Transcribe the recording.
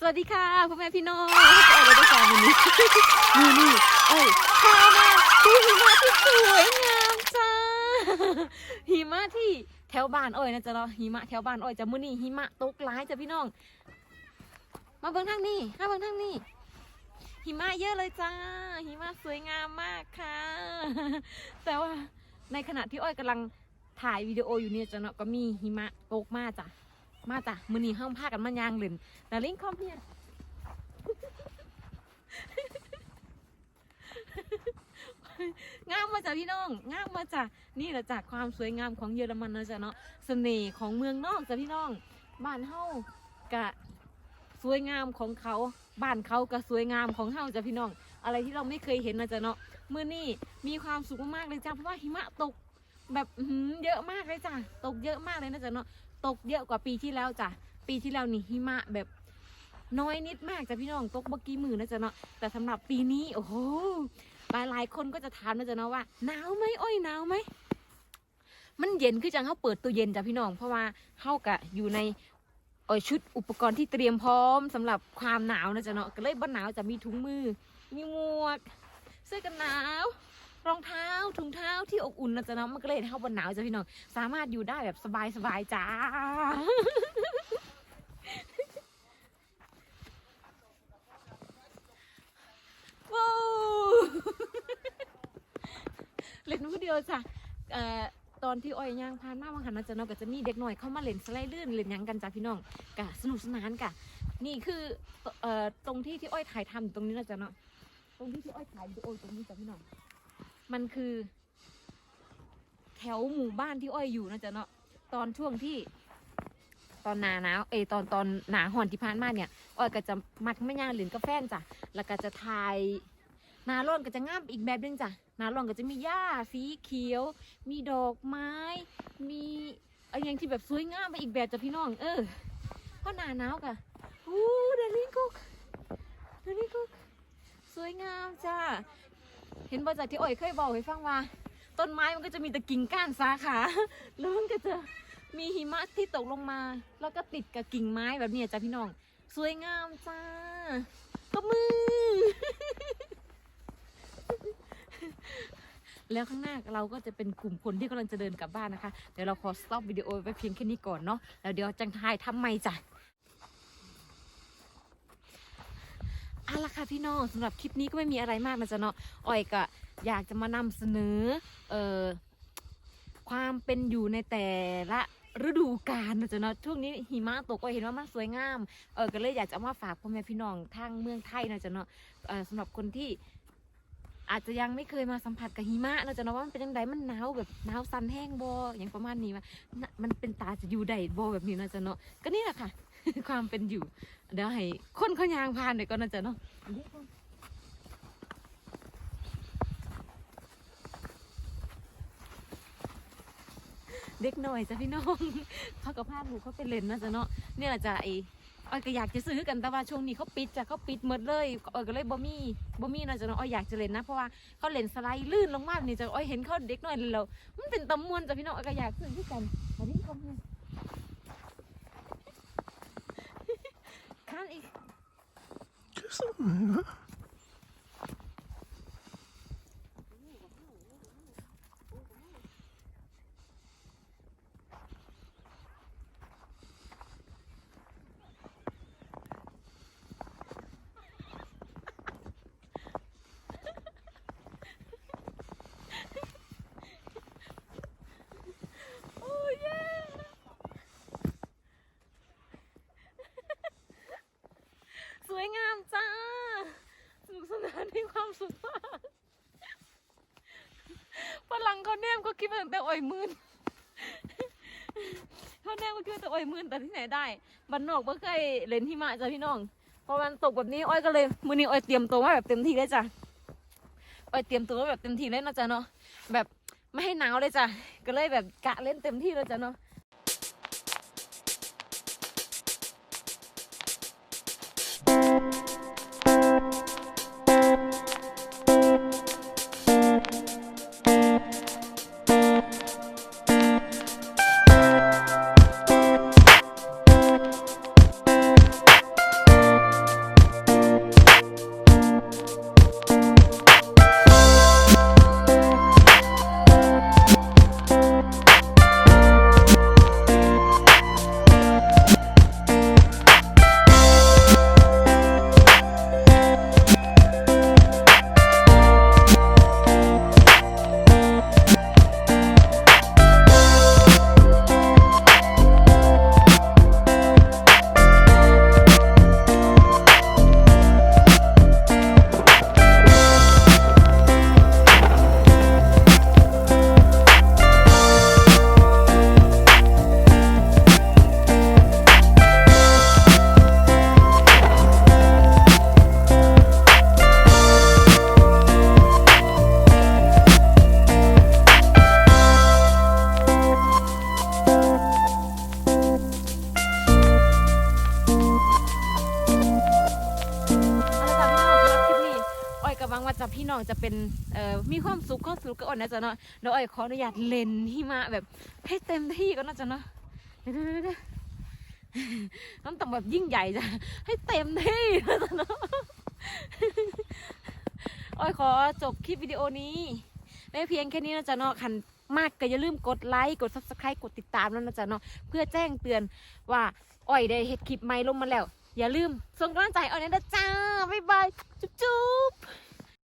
สวัสดีค่ะพ่อแม่พี่น้องเอาอะไรไปฝากวันนี้นี่นี่เอ้ยพามาดูหิมะที่สวยงามจ้าหิมะที่แถวบ้านอ้อยนะจ๊ะเนาะหิมะแถวบ้านอ้อยจะมื้อนี้หิมะตกหลายจ้ะพี่น้อง มาเบิ่งทางนี้มาเบิ่งทางนี้หิมะเยอะเลยจ้าหิมะสวยงามมากค่ะ แต่ว่าในขณะที่อ้อยกำลังถ่ายวิดีโออยู่เนี่ยจ้ะเนาะก็มีหิมะตกมากจ้ะ มาจ้ะมื้อนี้ห้องพากันมายางเล่นดาริ่งคอมเพียนงามมาจากพี่น้อง งามมาจากนี่แหละจากความสวยงามของเยอรมันนะจ๊ะเนาะเสน่ห์ของเมืองนอกจ้ะพี่น้อง บ้านเฮากะสวยงามของเขา บ้านเขาก็สวยงามของเฮาจ้ะพี่น้อง อะไรที่เราไม่เคยเห็นนะจ๊ะเนาะเมื้อนี้มีความสุขมากเลยจ้ะเพราะว่าหิมะตกแบบเยอะมากเลยจ้ะตกเยอะมากเลยนะจ๊ะเนาะ ตกเยอะกว่าปีที่แล้วจ้ะปีที่แล้วนี่หิมะแบบน้อยนิดมากจ้ะพี่น้องตกเมื่อกี้มือนะจ๊ะเนาะแต่สำหรับปีนี้โอ้โหหลายหลายคนก็จะถามนะจ๊ะเนาะว่าหนาวไหมอ้อยหนาวไหมมันเย็นคือจังเขาเปิดตู้เย็นจ้ะพี่น้อง เพราะว่าเขากะอยู่ในเออชุดอุปกรณ์ที่เตรียมพร้อมสำหรับความหนาวนะจ๊ะเนาะก็เลยบ้านหนาวจะมีถุงมือ มีหมวก เสื้อกันหนาว รองเท้าถุงเท้าที่อบอุ่นนะจ๊ะเนาะมันก็เลยเท่าบนหนาวจ้ะพี่น้องสามารถอยู่ได้แบบสบายๆจ้าว้าวเล่นผู้เดียวจ้ะเอ่อตอนที่อ้อยย่างพานมาบางคันนะจ๊ะเนาะก็จะมีเด็กหน่อยเข้ามาเล่นสไลด์ลื่นเล่นยังกันจ้ะพี่น้องกะสนุกสนานกะนี่คือเอ่อตรงที่ที่อ้อยถ่ายทำอยู่ตรงนี้นะจ๊ะเนาะตรงที่ที่อ้อยถ่ายวิดีโอตรงนี้จ้ะพี่น้อง มันคือ แถวหมู่บ้านที่อ้อยอยู่นะจ๊ะเนาะตอนช่วงที่ ตอนหนาหนาวเอยตอนตอนหนาห่อนที่ผ่านมาเนี่ยอ้อยก็จะมักไม่ย่างหลินกาแฟนจ้ะแล้วก็จะถ่ายนาร่อนก็จะงามอีกแบบหนึงจ้ะนาร่อนก็จะมีหญ้าสีเขียว มีดอกไม้ มีอะไรอย่างที่แบบสวยงามไปอีกแบบจ้ะพี่น้อง เออเพราะหนาหนาวกะอู้เดลิงกุกเดลิงกุกสวยงามจ้า เห็นบ่จากที่อ้อยเคยบอกให้ฟังว่า ต้นไม้มันก็จะมีแต่กิ่งก้านสาขาแล้วมันก็จะมีหิมะที่ตกลงมา แล้วก็ติดกับกิ่งไม้แบบนี้จ้ะพี่น้อง สวยงามจ้าตบมือ แล้วข้างหน้าเราก็จะเป็นกลุ่มคนที่กำลังจะเดินกลับบ้านนะคะ เดี๋ยวเราขอสต็อปวิดีโอไว้เพียงแค่นี้ก่อนเนาะแล้วเดี๋ยวจังทายทำไมจ้ะ เอาละค่ะพี่น้องสำหรับคลิปนี้ก็ไม่มีอะไรมากนะจ๊ะเนาะอ้อยก็อยากจะมานำเสนอเอ่อความเป็นอยู่ในแต่ละฤดูกาลนะจ๊ะเนาะช่วงนี้หิมะตกก็เห็นว่ามันสวยงามเออก็เลยอยากจะเอามาฝากพ่อแม่พี่น้องทางเมืองไทยนะจ๊ะเนาะเออสำหรับคนที่อาจจะยังไม่เคยมาสัมผัสกับหิมะเราจะนะว่ามันเป็นยังไงมันหนาวแบบหนาวสันแห้งบออย่างประมาณนี้ว่ามันเป็นตาจะอยู่ได้บอแบบนี้นะจ๊ะเนาะก็นี่แหละค่ะ ความเป็นอยู่ เดี๋ยวให้คนเขายางพานเดี๋ยวก่อนนะจ๊ะเนาะเด็กหน่อยจ้ะพี่น้องเขากับพาลูเขาไปเลนนะจ๊ะเนาะเนี่ยจ้ะไออ้อยก็อยากจะซื้อกันแต่ว่าช่วงนี้เขาปิดจ้ะเขาปิดหมดเลยอ้อยก็เลยบ่มีบ่มีนะจ๊ะเนาะอ้อยอยากจะเล่นนะเพราะว่าเขาเล่นสไลด์ลื่นลงมากนี่จ้ะอ้อยเห็นเขาเด็กน้อยเล่นแล้วมันเป็นตำมวนจ้ะพี่น้องอ้อยก็อยากซื้อที่กันอันนี้ก็มีข้าอีก โอ้ยเย้สวยงามจ้า สนุกสนานมีความ สุขมากฝรั่งเขาแนมก็คิดว่าตั้งแต่อ่อยมืนเขาแนมก็คิดว่าแต่อ่อยมืนแต่ที่ไหนได้บ้านนอกเ่เคยเล่นหิมะจ้ะพี่น้องพอมันตกแบบนี้อ้อยก็เลยมือนี้อ้อยเตรียมตัวมาแบบเต็มที่เลยจ้ะอ้อยเตรียมตัวมาแบบเต็มที่เลยนะจ๊ะเนาะแบบไม่ให้หนาวเลยจ้ะก็เลยแบบกะเล่นเต็มที่เลยจ้ะเนาะ จะพี่น้องจะเป็นเอ่อมีความสุขความสุขก็อ่อนนะจ๊ะเนาะเดี๋ยวอ้อยขออนุญาตเลนหิมะแบบให้เต็มที่ก็น่าจะเนาะเดี๋ยวเดี๋ยวต้องต้องแบบยิ่งใหญ่จ้ะให้เต็มที่นะจ๊ะเนาะอ้อยขอจบคลิปวิดีโอนี้ไว้เพียงแค่นี้นะจ๊ะเนาะคันมากก็อย่าลืมกดไลค์กด subscribe กดติดตามแล้วนะจ๊ะเนาะเพื่อแจ้งเตือนว่าอ้อยได้เฮ็ดคลิปใหม่ลงมาแล้ว อย่าลืมส่งกำลังใจอ้อยนะจ๊ะจ้าบ๊ายบายจุ๊บจุ๊บ